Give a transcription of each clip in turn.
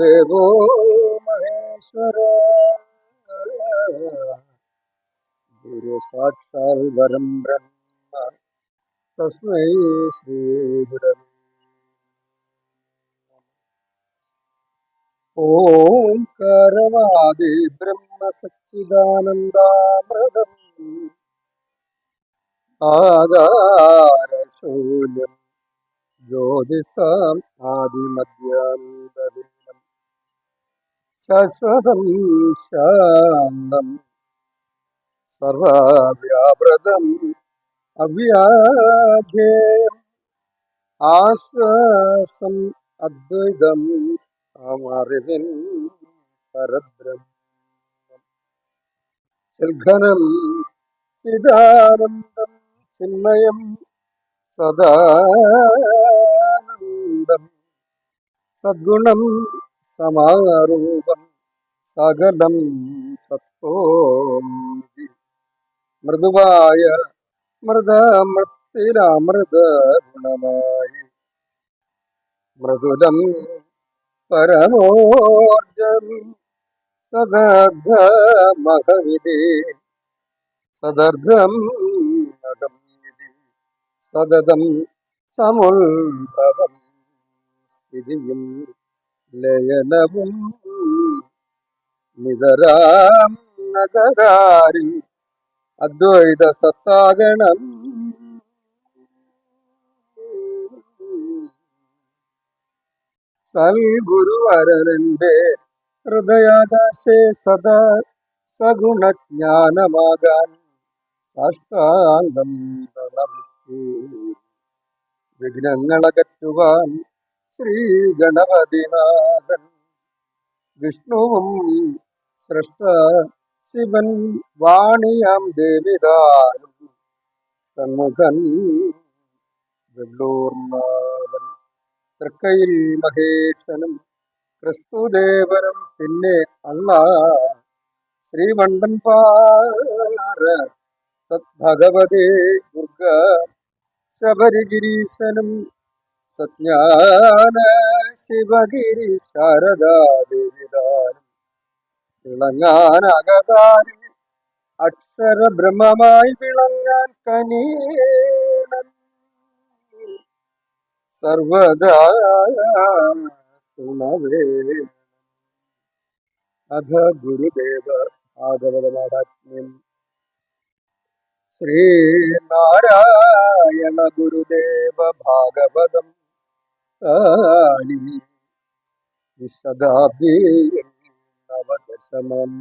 देवो महेश्वर। गुरु साक्षात् परं ब्रह्म। तस्मै श्रीगुरवे करवादि ब्रह्म सच्चिदानन्दामृतम्। आगारशूल्यं ज्योतिषाम् आदिमध्यान्तरे ശശ്വതം ശാന്തം. സർവവ്യാപൃതം അവ്യാഖ്യം ആശ്വാസം അദ്വൈതം അമറിവിൻ പരബ്രഹ്മം. ശൃഘനം ചിദാനന്ദം ചിന്മയം സദാനന്ദം. സദ്ഗുണം സമാരൂപം സകലം സത്തോം മൃദുവായ മൃതമൃത്തിലമൃത ഗുണമായി മൃദുലം പരമോർജം സദർദ്ധ മഹവിദേ സദർദ്ധം നഗമ്യതി സതതം സമുൽഭവം സ്ഥിതിയും ലയനവും നിതരാം നഗരാരിൽ അദ്വൈത സത്താഗണം. സൽഗുരുവരനന്റെ ഹൃദയാകാശേ സദാ സഗുണജ്ഞാനമാകാൻ സാഷ്ടാംഗം വിഘ്നങ്ങളകറ്റുവാൻ ശ്രീ ഗണപതിനാഥൻ വിഷ്ണുവും സൃഷ്ട ശിവൻ വാണിയാം ദേവിതാരും. സമുഖൻ വെള്ളൂർനാഥൻ തൃക്കയിൽ മഹേശനും ക്രിസ്തുദേവനും പിന്നെ അള്ള. ശ്രീവണ്ടൻ പാര സദ്ഭഗവതേ ദുർഗ. ശബരിഗിരീശനും സജ്ഞാന ശിവഗിരി ശാരദാദേവിദാനം വിളങ്ങാനകതാരി അക്ഷര ബ്രഹ്മമായി വിളങ്ങാൻ കനീണം സർവദാ അധ ഗുരുദേവ ഭാഗവതമാരാജ്ഞം ശ്രീനാരായണ ഗുരുദേവ ഭാഗവതം. വിശദാബ്ദി നവദശമം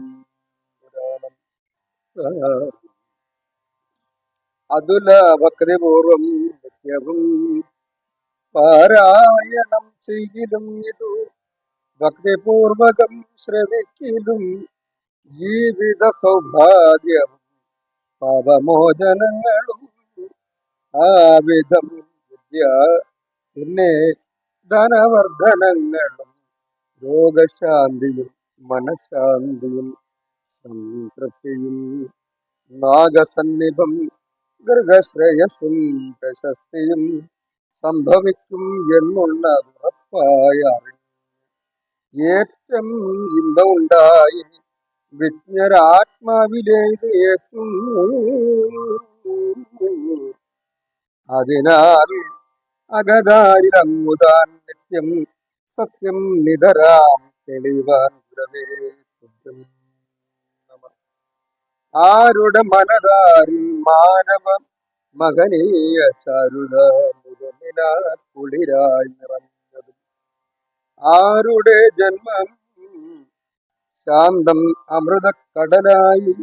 പുരാണം അതുല ഭക്തിപൂർവം നിത്യവും പാരായണം ചെയ്യലും ഇതു. ഭക്തിപൂർവകം ശ്രവിക്കലും ജീവിത സൗഭാഗ്യം പാപമോചനങ്ങളും ആവിധം വിദ്യ. പിന്നെ ധനവർദ്ധനങ്ങളും രോഗശാന്തിയും മനഃശാന്തിയും സംതൃപ്തിയും നാഗസന്നിഭം ഗൃഹശ്രേയസും പ്രശസ്തിയും സംഭവിക്കും എന്നുള്ള ഉറപ്പായ ഏറ്റം ഇമ്പമുണ്ടായി വിജ്ഞരാത്മാവിലേക്കും. അതിനാൽ അകതാരിലങ്ങുതാൻ നിത്യം സത്യം നിതരാം തെളിവാൻ. ആരുടെ മനതാരിൽ മാനവ മകനീയ ചാരുത മുതലിന കുളിരായി നിറഞ്ഞതും ആരുടെ ജന്മം ശാന്തം അമൃതക്കടലായി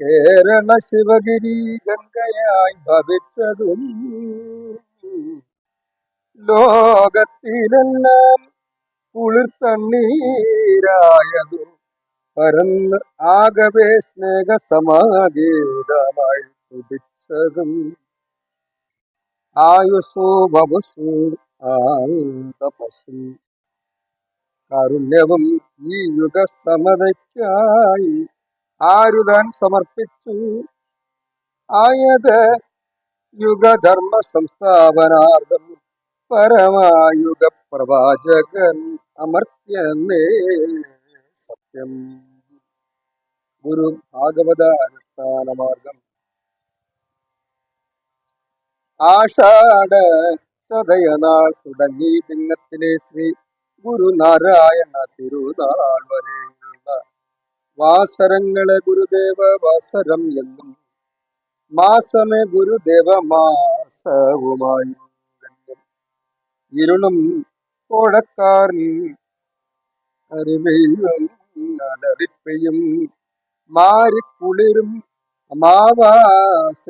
കേരള ശിവഗിരി ഗംഗയായി ഭവിച്ചതും ലോകത്തിലെല്ലാം കുളിർത്തണ്ണീരായതും പരന്ന് ആകവേ സ്നേഹസമാഗീതമായി തുടിച്ചതും ആയുസു വപുസു ആന്തപസും കാരുണ്യവും ഈ യുഗസമതയ്ക്കായി ആരുതാൻ സമർപ്പിച്ചു. ആയത് യുഗധർമ്മ സംസ്ഥാപനാർത്ഥം പരമായുഗ പ്രവാചകൻ അമർത്യനേ സത്യം. ഗുരു ഭാഗവത അനുഷ്ഠാന മാർഗം ആഷാഢ ചതയനാൾ തുടങ്ങി ചിങ്ങത്തിലെ ശ്രീ ഗുരുനാരായണ തിരുനാൾ വരെയുള്ള വാസരങ്ങളെ ഗുരുദേവ വാസരം എന്നും മാസമേ ഗുരുദേവ മാസവുമായി ഇരുളും കോഴക്കാരൻ അരുമയും അലറിപ്പയും മാറിക്കുളിരും അമാവാസേത്തിനിരം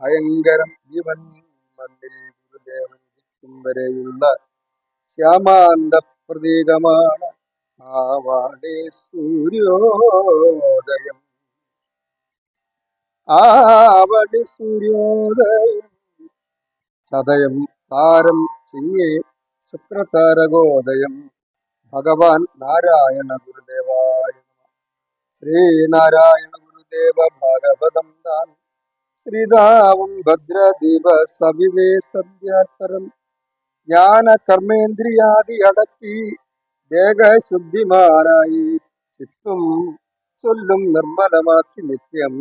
ഭയങ്കരം ജീവൻ മണ്ണിൽ ഗുരുദേവൻ ഇരിക്കും വരെയുള്ള ശ്യാമാന്ത പ്രതീകമാണ് ആവാടെ സൂര്യോദയം. ആവടി സൂര്യോദയം ചതയം താരം ചിങ്ങേ ശുക്രതാരകോദയം. ഭഗവാൻ നാരായണ ഗുരുദേവായ. ശ്രീനാരായണ ഗുരുദേവ ഭാഗവതം താൻ. ശ്രീതാവും ഭദ്രദീപ സവിവേ സദ്യാത്തരം ജ്ഞാന കർമ്മേന്ദ്രിയാദി അടക്കി ദേഹശുദ്ധിമാനായി ചിത്തും ചൊല്ലും നിർമ്മലമാക്കി നിത്യം.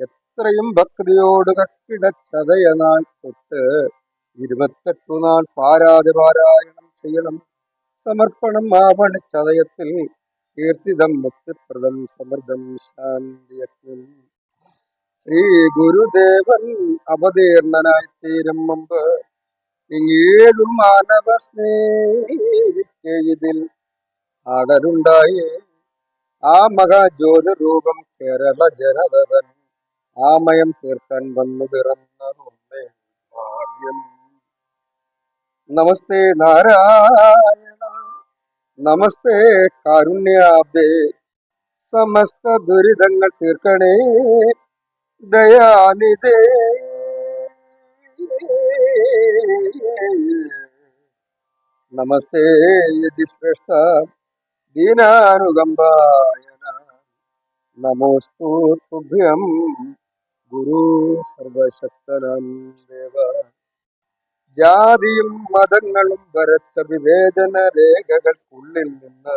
എത്രയും ഭക്തിയോട് കക്കിടച്ചതയനാൾ തൊട്ട് ഇരുപത്തെട്ടു നാൾ പാരാതിപാരായണം ചെയ്യണം. സമർപ്പണം ആവണ ചതയത്തിൽ കീർത്തിതം മുക്തിപ്രദം സമൃദ്ധം ശാന്തിയജ്ഞം ശ്രീ ഗുരുദേവൻ അവതീർണനായി തീരും മുമ്പ് ഇങ്ങേഴും മാനവ സ്നേഹിതിൽ ഇതിൽ ആ മഹാജ്യോതി രൂപം കേരള ജനതൻ ആമയം തീർക്കാൻ വന്നു പിറന്നതുണ്ടേ ഭാഗ്യം. നമസ്തേ നാരായണ നമസ്തേ കാരുണ്യാബ്ദേ. സമസ്ത ദുരിതങ്ങൾ തീർക്കണേ ദയാനിധേ. നമസ്തേ ശ്രേഷ്ഠ ദീനാനുകമ്പായ നമോസ്തു തുഭ്യം. ഗുരു സർവശക്തനം ദേവ. ജാതിയും മതങ്ങളും വരച്ച വിവേചന രേഖകൾക്കുള്ളിൽ നിന്ന്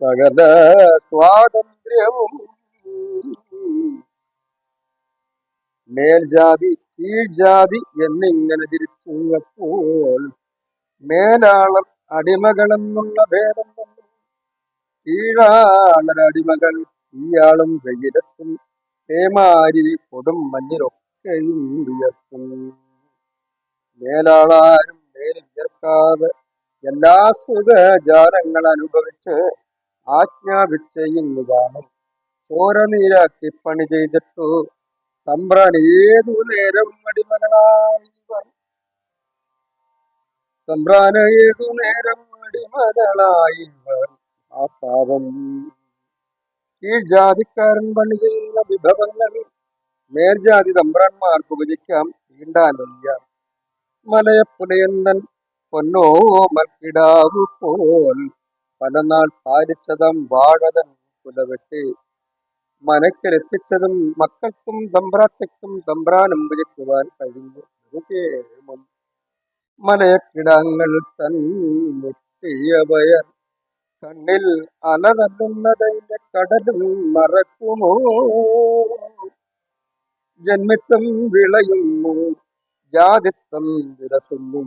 സകല സ്വാതന്ത്ര്യവും മേൽജാതി കീഴ്ജാതി എന്നിങ്ങനെ തിരിച്ചുള്ളപ്പോൾ മേലാളം അടിമകളെന്നുള്ള ഭേദം കീഴാളരടിമകൾ ഈയാളും വെയിലത്തും തേമാരി കൊടും മഞ്ഞിലൊക്കെയും വിയർത്തും. മേലാളാരും മേലിയർക്കാതെ എല്ലാ സുഖജാലങ്ങൾ അനുഭവിച്ച് ആജ്ഞാപിച്ചെയ്യുന്നു കാണും ചോരനീരാക്കി പണി ചെയ്തിട്ടു തമ്പ്രാൻ ഏതു നേരം അടിമകളായി തമ്പ്രാൻ ഏതു നേരം അടിമകളായി ആ പാപം ഈ ജാതിക്കാരൻ പണി ചെയ്യുന്ന വിഭവങ്ങൾ മേൽജാതി തമ്പ്രാന്മാർക്ക് ഉപജിക്കാം തീണ്ടാനില്ല മലയപ്പുലയന്തൻ പൊന്നോ മൽക്കിടാവു പോൽ. പലനാൾ പാലിച്ചതം വാഴതൻ കുലവെട്ടി. മനക്കിലെത്തിച്ചതും മക്കൾക്കും തമ്പ്രാട്ടിക്കും തമ്പ്രാനും വിളിക്കുവാൻ കഴിഞ്ഞു. ബഹുകേമം മലയക്കിടങ്ങൾ തൻ മുട്ടിയവയർ. കണ്ണിൽ അലതല്ലുന്നതിന്റെ കടലും മറക്കുമോ? ജന്മിത്തം വിളയുന്നു ജാതിത്വം വിരസുന്നു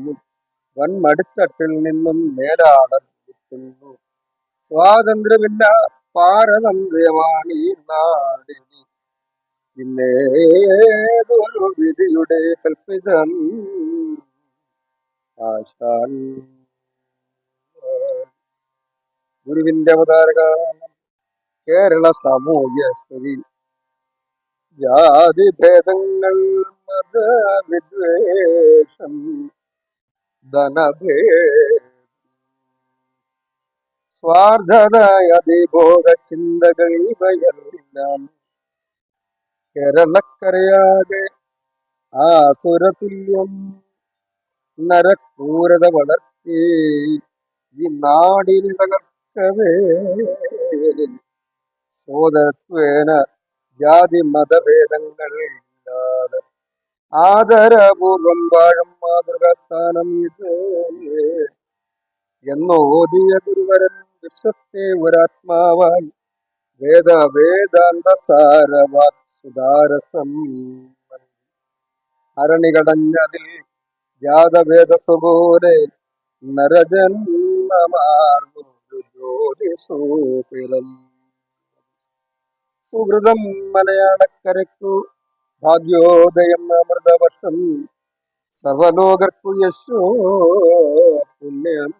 വൻമടിത്തട്ടിൽ നിന്നും മേലാടം വിളിക്കുന്നു സ്വാതന്ത്ര്യമില്ല പാരതന്ത്ര്യമാണ് ഈ നാടിന്. ഇന്നേതൊരു വിധിയുടെ കൽപ്പിതം? ആശാൻ. ഗുരുവിന്റെ അവതാരക കേരള സാമൂഹ്യ സ്ഥിതി ജാതിഭേദങ്ങൾ മതവിദ്വേഷം സ്വാർത്ഥത അതിഭോഗ ചിന്തകൾ ഇവയെല്ലാം കേരളക്കരയാകെ ആസുരതുല്യം നരക്രൂരത വളർത്തി ഈ നാടിന് തകർക്കവേ സോദരത്വേന ജാതി മതഭേദങ്ങൾ ആദരപൂർവം വാഴും മാതൃകാസ്ഥാനം ഇത്. എന്നോദിയ ഗുരുവരൻ വിശ്വത്തെ ഒരാത്മാവായി. വേദ വേദാന്ത സാരവാക് സുധാരസം അരണികടഞ്ഞതിൽ ജാതവേദസുപോലെ നരജന്മമാർന്നു ജ്യോതിസൂപിറം സുഹൃതം മലയാളക്കരയ്ക്കു ഭാഗ്യോദയം അമൃതവർഷം. സർവലോകർക്കു യശോ പുണ്യം.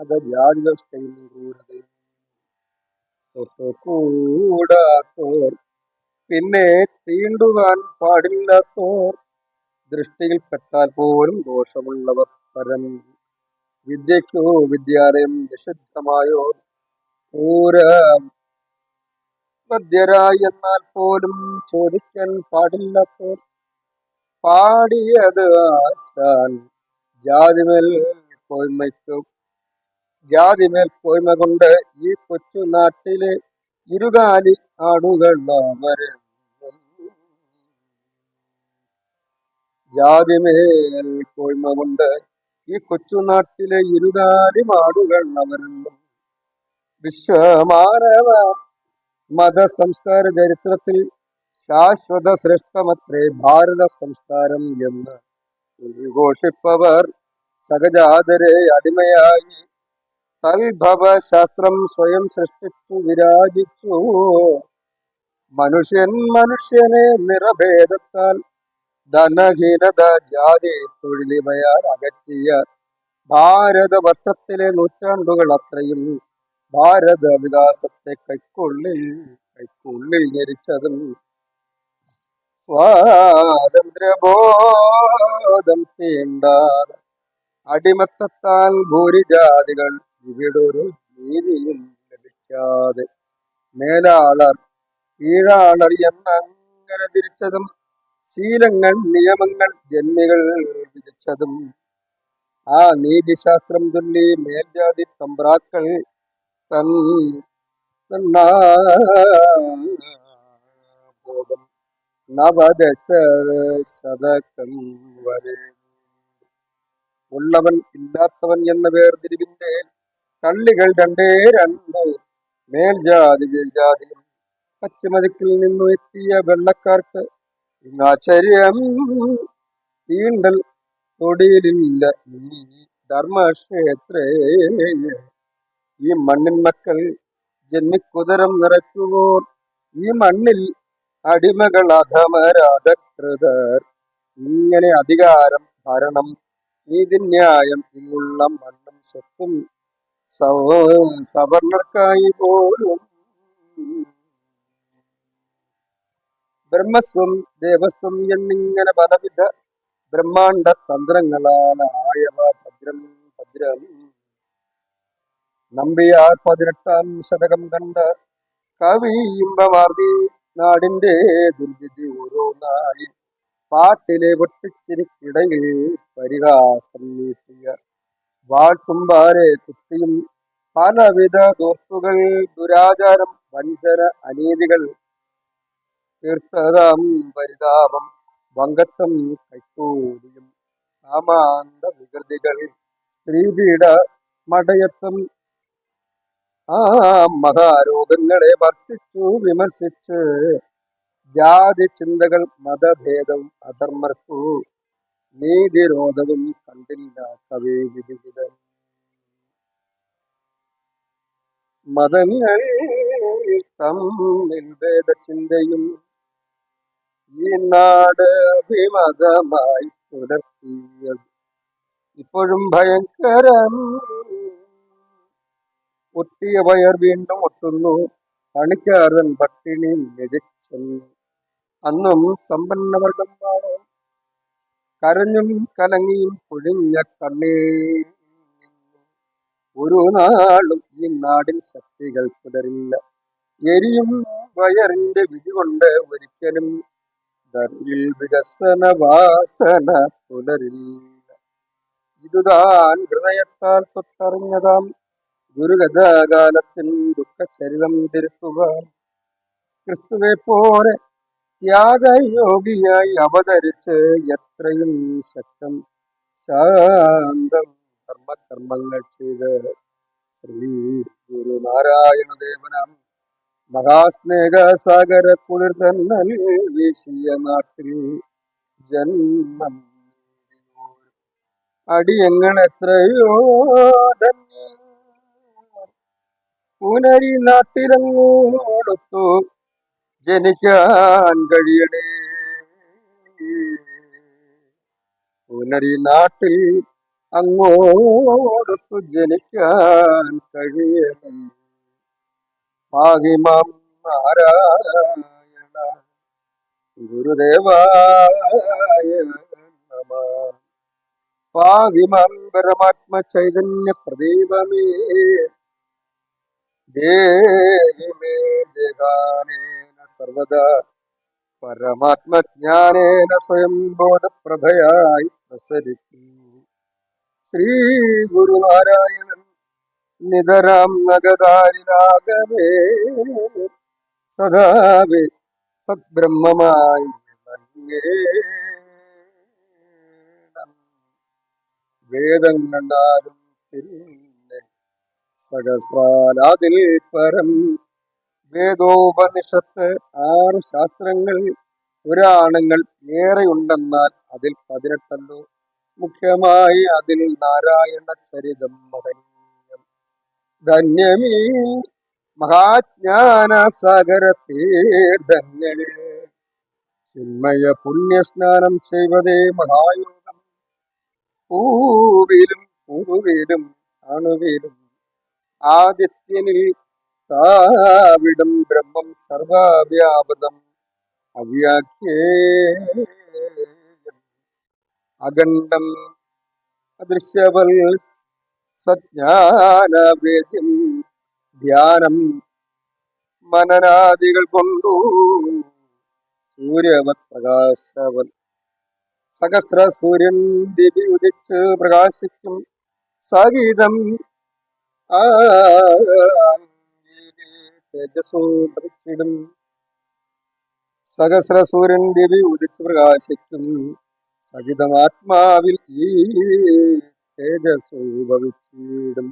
അത് ജാതി വ്യവസ്ഥയിൽ ക്രൂരതയും കൂടാത്തോർ പിന്നെ തീണ്ടുവാൻ പാടില്ലാത്തോർ ദൃഷ്ടിയിൽപ്പെട്ടാൽ പോലും ദോഷമുള്ളവർ പരം. വിദ്യയ്ക്കോ വിദ്യാലയം നിഷിദ്ധമായോ? ക്രൂര എന്നാൽ പോലും ചോദിക്കാൻ പാടില്ലാത്തോ പാടിയത് ആശാൻ. ജാതിമേൽ പോയ്മയ്ക്കും ജാതിമേൽ പോയ്മ കൊണ്ട് ഈ കൊച്ചു നാട്ടിലെ ഇരുകാലി ആടുകൾ അവർ ജാതിമേൽ പോയ്മ കൊണ്ട് ഈ കൊച്ചു നാട്ടിലെ ഇരുകാലി മാടുകൾ അവരെന്നും വിശ്വമാനവ മത സംസ്കാര ചരിത്രത്തിൽ ശാശ്വത ശ്രേഷ്ഠമത്രേ ഭാരത സംസ്കാരം എന്ന് ഉദ്ഘോഷിപ്പവർ സഹജാതരെ അടിമയായി. തൽഭവ ശാസ്ത്രം സ്വയം സൃഷ്ടിച്ചു വിരാജിച്ചു. മനുഷ്യൻ മനുഷ്യനെ നിറഭേദത്താൽ ധനഹീനത ജാതി തൊഴിലിമയാൽ അകറ്റിയ ഭാരതവർഷത്തിലെ നൂറ്റാണ്ടുകൾ അത്രയും ഭാരത വികാസത്തെ കൈക്കൊള്ളിൽ കൈക്കുള്ളിൽ ഞെരിച്ചതും സ്വാതന്ത്ര്യബോധം തീണ്ടാതെ അടിമത്തത്താൽ ഭൂരിജാതികൾ ഇവിടൊരു നീതിയും ലഭിക്കാതെ മേലാളർ കീഴാളർ എന്നങ്ങനെ തിരിച്ചതും ശീലങ്ങൾ നിയമങ്ങൾ ജന്മികൾ വിധിച്ചതും. ആ നീതിശാസ്ത്രം ചൊല്ലി മേൽജാതി തമ്പ്രാക്കൾ തൻ ബോധം നവദശ ശതകം വരെ. ഉള്ളവൻ ഇല്ലാത്തവൻ എന്ന വേർതിരിവിന്റെ കള്ളികൾ രണ്ടേ രണ്ടു. മേൽജാതി കീഴ്ജാതിയും പച്ചമതിക്കിൽ നിന്നു എത്തിയ വെള്ളക്കാർക്ക് ആശ്ചര്യം. തീണ്ടൽ തൊടിയിലില്ല ഈ ധർമ്മക്ഷേത്രേ. ഈ മണ്ണിൻ മക്കൾ ജന്മിക്കുതരം നിറയ്ക്കുവോർ ഈ മണ്ണിൽ അടിമകൾ അധമരാധകൃതർ. ഇങ്ങനെ അധികാരം ഭരണം നീതിന്യായം ഇങ്ങുള്ള മണ്ണും സ്വത്തും സവ- സവർണർക്കായി പോലും. ബ്രഹ്മസ്വം ദേവസ്വം എന്നിങ്ങനെ പലവിധ ബ്രഹ്മാണ്ട തന്ത്രങ്ങളാണ് ആയവ ഭദ്രം ഭദ്രം. നമ്പിയാർ പതിനെട്ടാം ശതകം കണ്ട കവി ഇമ്പമാർവി നാടിന്റെ ദുർവിധി ഓരോന്നായി പാട്ടിലെ പൊട്ടിച്ചിരിക്കിടയിൽ പരിഹാസം നീട്ടിയ വാഴ്ത്തുമ്പാരെ കുത്തിയും പലവിധ ദോർത്തുകൾ ദുരാചാരം വഞ്ചന അനീതികൾ തീർത്തതാം പരിതാപം. വങ്കത്വം കൈക്കൂടിയും കാമാന്ത വികൃതികൾ. സ്ത്രീപീഡ മടയത്വം ആ മഹാരോഗങ്ങളെ ഭർഷിച്ചു വിമർശിച്ച് ജാതി ചിന്തകൾ മതഭേദവും അധർമ്മർക്കു നീതിരോധവും കണ്ടില്ല കവി വിധികിതൻ മതങ്ങൾ തമ്മിൽ ഭേദചിന്തയും ഈ നാട് അഭിമതമായി പുലർത്തിയത്. ഇപ്പോഴും ഭയങ്കരം ഒട്ടിയ വയർ വീണ്ടും ഒട്ടുന്നു. പണിക്കാരൻ പട്ടിണി മെതിച്ചെന്നു അന്നും സമ്പന്നവർഗം കരഞ്ഞും കലങ്ങിയും പൊഴിഞ്ഞ കണ്ണീർ ഒരു നാളും ഈ നാടിൻ ശക്തികൾ പുലരില്ല. എരിയും വയറിന്റെ വിധി കൊണ്ട് ഒരിക്കലും വികസന വാസന പുലരില്ല. ഇതുതാൻ ഹൃദയത്താൽ തൊട്ടറിഞ്ഞതാം ഗുരുഗതകാലത്തിൻ ദുഃഖചരിതം തിരുത്തുക ക്രിസ്തുവെ പോലെ ത്യാഗയോഗിയായി അവതരിച്ച് എത്രയും ശക്തം ശാന്തം കർമ്മകർമ്മങ്ങൾ ചെയ്ത് ശ്രീ ഗുരുനാരായണ ദേവനം മഹാസ്നേഹ സാഗര കുളിർ തന്നൽ വീശിയ നാട്ടിൽ ജന്മം അടിയങ്ങൾ എത്രയോ ധന്യ പുനരി നാട്ടിലങ്ങോടൊത്തു ജനിക്കാൻ കഴിയണേ? പുനരി നാട്ടിൽ അങ്ങോടൊത്തു ജനിക്കാൻ കഴിയണേ? ഭാഗ്യമാം നാരായണ ഗുരുദേവായ നമ. പാഹിമാം പരമാത്മ ചൈതന്യ പ്രദീപമേ. ദേഹി മേ ദേഹാനേന സർവദാ പരമാത്മജ്ഞാനേന സ്വയം ബോധപ്രഭയായി പ്രസരിക്കും ശ്രീ ഗുരുനാരായണൻ നിതരാം നഗതാരിനാഗമേ സദാവി സദ്ബ്രഹ്മമായി. വേദം കണ്ടാലും പിന്നെ സഹസ്രാലാതിൽ പരം വേദോപനിഷത്ത് ആറ് ശാസ്ത്രങ്ങൾ പുരാണങ്ങൾ ഏറെയുണ്ടെന്നാൽ അതിൽ പതിനെട്ടല്ലോ. മുഖ്യമായി അതിൽ നാരായണ ചരിതം മഹനീയം ധന്യമീ മഹാജ്ഞാന സാഗരത്തീർത്ഥങ്ങളെ ചിന്മയ പുണ്യസ്നാനം ചെയ്വതേ മഹായോഗം. പൂവിലും പൂവിലും അണുവിലും ആദിത്യനിൽ താവിടം ബ്രഹ്മം സർവവ്യാപതം അവ്യാഖ്യേ അഖണ്ഡം അദൃശ്യവൽ സജ്ഞാനവേദ്യം ധ്യാനം മനനാദികൾ കൊണ്ടു സൂര്യവത് പ്രകാശവൽ സഹസ്ര സൂര്യൻ ദിവി ഉദിച്ച് പ്രകാശിക്കും. സംഗീതം തേജസ്സു സഹസ്രസൂര്യൻ സഹസ്ര സൂര്യൻ ദിവി ഉദിച്ച് പ്രകാശിക്കും. സഹിതമാത്മാവിൽ ഈ തേജസ്സു ഭവിച്ചിടും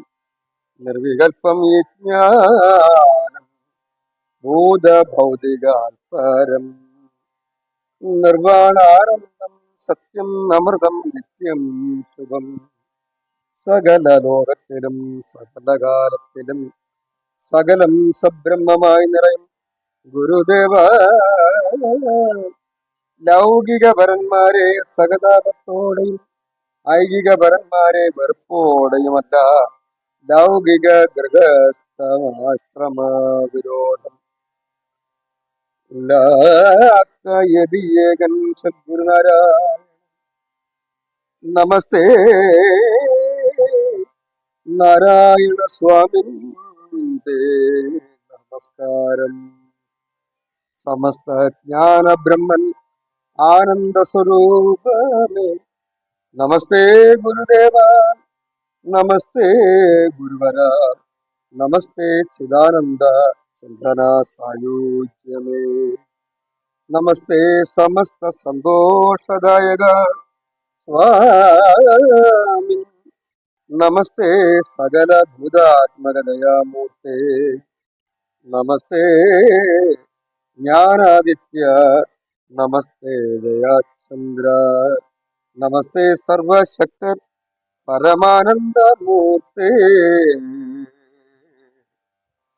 നിർവികൽപ്പം ഈ ജ്ഞാനം ഭൂതഭൗതികാൽപരം. നിർവാണാനന്ദം സത്യം അമൃതം നിത്യം ശുഭം. സകല ലോകത്തിലും സകലകാലത്തിലും സകലം സബ്രഹ്മമായി നിറയും. ഗുരുദേവ ലൗകിക പരന്മാരെ സഹതാപത്തോടെയും ഐകിക പരന്മാരെ വെറുപ്പോടെയുമല്ല ലൗകിക ഗൃഹസ്ഥമാശ്രമ വിരോധം. യതിയേകൻ സദ്ഗുരുനാരായണ നമസ്തേ. നാരായണ സ്വാമി നമസ്കാരം. സമസ്ത ജ്ഞാന ബ്രഹ്മൻ ആനന്ദ സ്വരൂപമേ നമസ്തേ ഗുരുദേവ നമസ്തേ ഗുരുവര നമസ്തേ ചിദാനന്ദ ചന്ദ്രന സായുജ്യമേ നമസ്തേ സമസ്ത സന്തോഷദായക. സ്വാമി നമസ്തേ സകല ഭൂതാത്മകദയാമൂർത്തേ നമസ്തേ ജ്ഞാനാദിത്യ നമസ്തേ ദയാചന്ദ്ര നമസ്തേ സർവശക്തർ പരമാനന്ദമൂർത്തേ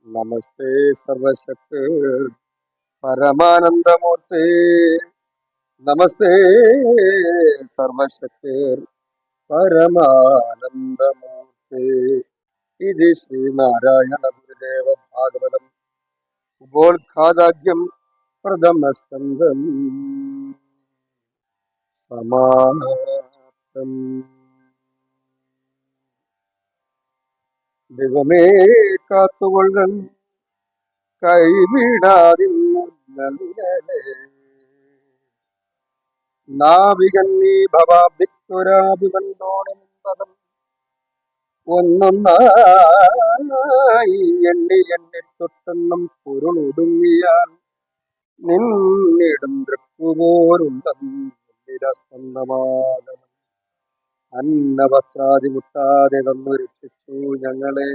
നമസ്തേ സർവശക്തർ പരമാനന്ദമൂർത്തേ നമസ്തേ സർവശക്തർ പരമാനന്ദമൂർത്തേ. ഇത് ശ്രീനാരായണ ഗുരുദേവ ഭാഗവതം. ഉപോദ്ഘാതാഖ്യം പ്രഥമസ്കന്ധം. സമാപ്തം. ദൈവമേ കാത്തുകൊള്ളൻ. കൈവിടാതിന്നേ നാവികൻ നീ നിൻപദം ഒന്നൊന്നായി എണ്ണി എണ്ണി തൊട്ടെണ്ണം പൊരുളൊടുങ്ങിയാൽ നിന്നിടും ദൃക്കുപോരുണ്ടസ്പന്ദമാകണം അന്നവസ്ത്രാതി മുട്ടാതെ തന്നു രക്ഷിച്ചു ഞങ്ങളെ.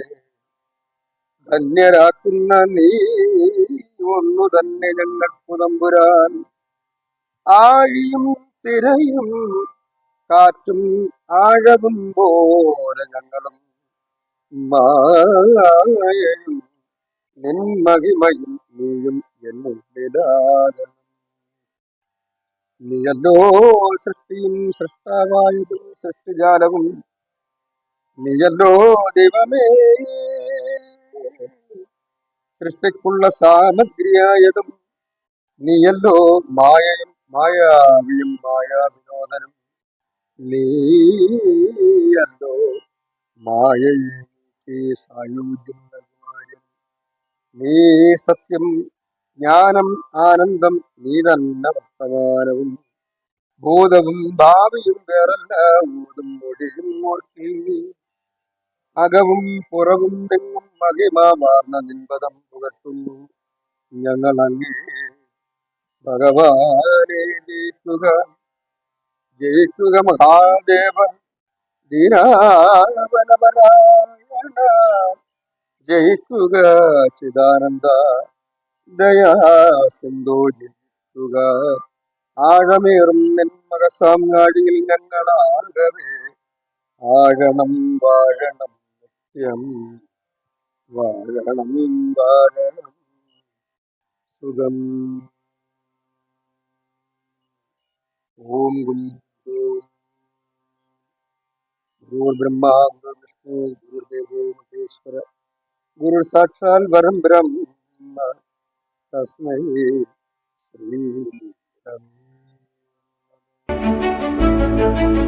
ധന്യരാക്കുന്ന നീ ഒന്നു തന്നെ ഞങ്ങൾക്കു തമ്പുരാൻ ആഴിയും തിരയും കാറ്റും ആഴവും പോരങ്ങളും മായയും നിൻ മഹിമയും നീയും എന്നുള്ളിലാകണം നീയല്ലോ സൃഷ്ടിയും സൃഷ്ടാവായതും സൃഷ്ടിജാലവും. നീയല്ലോ ദൈവമേ. സൃഷ്ടിക്കുള്ള സാമഗ്രിയായതും നീയല്ലോ മായയും മായാവിയും മായാവിനോദനും. നീയല്ലോ മായയ്ക്ക് സായുജ്യം നീ സത്യം ജ്ഞാനം ആനന്ദം നീ തന്നെ വർത്തമാനവും. ഭൂതവും ഭാവിയും വേറല്ല ഊതും മൊഴിയും ഓർക്കി. അകവും പുറവും തെങ്ങും മഹിമാർന്ന നിൻപദം പുകട്ടുന്നു ഞങ്ങൾ അങ്ങേ ഭഗവാനെ ജയിക്കുക ജയിക്കുക മഹാദേവൻ ദീനാവനപരായണ ജയിക്കുക ചിദാനന്ദ ദയാ സിന്ധു ജയിക്കുക ആഴമേറും നെന്മകസാങ്ങാടിയിൽ ഞങ്ങളാകവേ. ആഴണം വാഴണം നിത്യം. വാഴണം വാഴണം. സുഖം. ഓം ഗും குருர் பிரம்மா குருர் விஷ்ணு குருர் தேவோ மகேஸ்வர குரு சாட்சால் வரம் பிரம்மா தஸ்மை ஸ்ரீ Thank you.